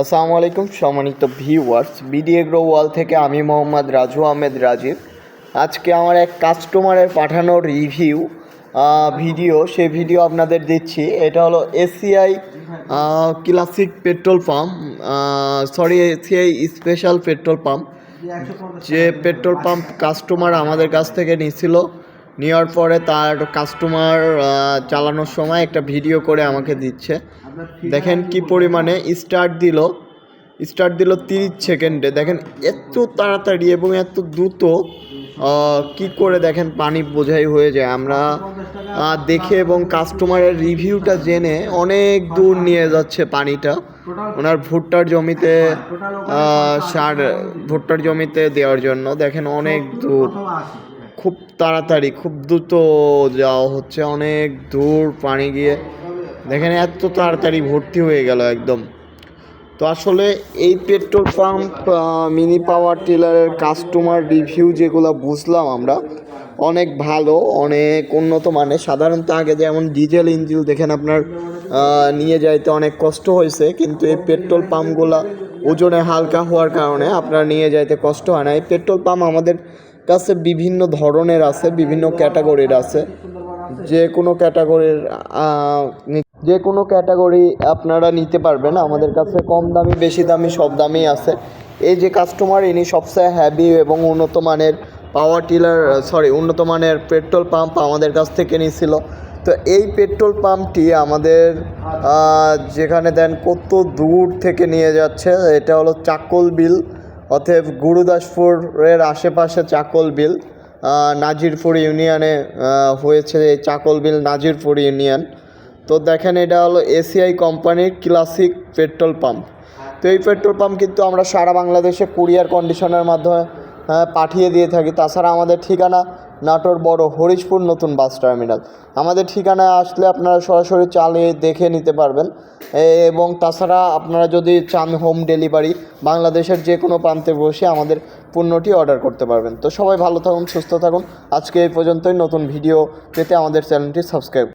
আসসালামু আলাইকুম, সম্মানিত ভিউয়ার্স বিডি এগ্রো ওয়াল থেকে আমি মোহাম্মদ রাজু আহমেদ রাজীব। আজকে আমার এক কাস্টমারের পাঠানো রিভিউ ভিডিও সেই ভিডিও আপনাদের দিচ্ছি। এটা হলো ACI classic petrol pump sorry ACI special petrol pump যে পেট্রোল পাম্প কাস্টমার আমাদের কাছ থেকে নিছিল নেওয়ার পরে তার কাস্টমার চালানোর সময় একটা ভিডিও করে আমাকে দিচ্ছে। দেখেন কি পরিমাণে স্টার্ট দিল। স্টার্ট দিল তিরিশ সেকেন্ডে দেখেন এত তাড়াতাড়ি এবং এত দ্রুত কি করে দেখেন পানি বোঝাই হয়ে যায়। আমরা দেখে এবং কাস্টমারের রিভিউটা জেনে অনেক দূর নিয়ে যাচ্ছে পানিটা। ওনার ভুট্টার জমিতে সার, ভুট্টার জমিতে দেওয়ার জন্য। দেখেন অনেক দূর। খুব তাড়াতাড়ি, খুব দ্রুত যাওয়া হচ্ছে, অনেক দূর পানি গিয়ে। দেখেন এত তাড়াতাড়ি ভর্তি হয়ে গেল একদম। তো আসলে এই পেট্রোল পাম্প মিনি পাওয়ার টিলারের কাস্টমার রিভিউ যেগুলো বুঝলাম আমরা, অনেক ভালো, অনেক উন্নত মানের। সাধারণত আগে যেমন ডিজেল, ইঞ্জিন দেখেন আপনার নিয়ে যাইতে অনেক কষ্ট হয়েছে, কিন্তু এই পেট্রোল পাম্পগুলো ওজনে হালকা হওয়ার কারণে আপনার নিয়ে যাইতে কষ্ট হয় না। এই পেট্রোল পাম্প আমাদের কাছে বিভিন্ন ধরনের আছে, বিভিন্ন ক্যাটাগরির আছে। যে কোনো ক্যাটাগরির যে কোনো ক্যাটাগরি আপনারা নিতে পারবেন। আমাদের কাছে কম দামি, বেশি দামি সব দামেই আছে। এই যে কাস্টমার ইনি সবচেয়ে হ্যাভি এবং উন্নত মানের পাওয়ার টিলার সরি উন্নত মানের পেট্রোল পাম্প আমাদের কাছ থেকে নিয়েছিল তো এই পেট্রোল পাম্পটি আমাদের যেখানে দেন কত দূর থেকে নিয়ে যাচ্ছে, এটা হলো চাকল বিল। অতএব গুরুদাসপুরের আশেপাশে চাকল বিল নাজিরপুর ইউনিয়নে হয়েছে চাকল বিল নাজিরপুর ইউনিয়ন। তো দেখেন এটা হলো এসিআই কোম্পানির ক্লাসিক পেট্রোল পাম্প। তো এই পেট্রোল পাম্প কিন্তু আমরা সারা বাংলাদেশে কুরিয়ার কন্ডিশনের মাধ্যমে পাঠিয়ে দিয়ে থাকি। তাছাড়া আমাদের ঠিকানা নাটোর বড় হরিশপুর নতুন বাস টার্মিনাল। আমাদের ঠিকানায় আসলে আপনারা সরাসরি চালিয়ে দেখে নিতে পারবেন। এবং তাছাড়া আপনারা যদি চান হোম ডেলিভারি, বাংলাদেশের যে কোনো প্রান্তে বসে আমাদের পণ্যটি অর্ডার করতে পারবেন। তো সবাই ভালো থাকুন, সুস্থ থাকুন। আজকে এই পর্যন্তই। নতুন ভিডিও পেতে আমাদের চ্যানেলটি সাবস্ক্রাইব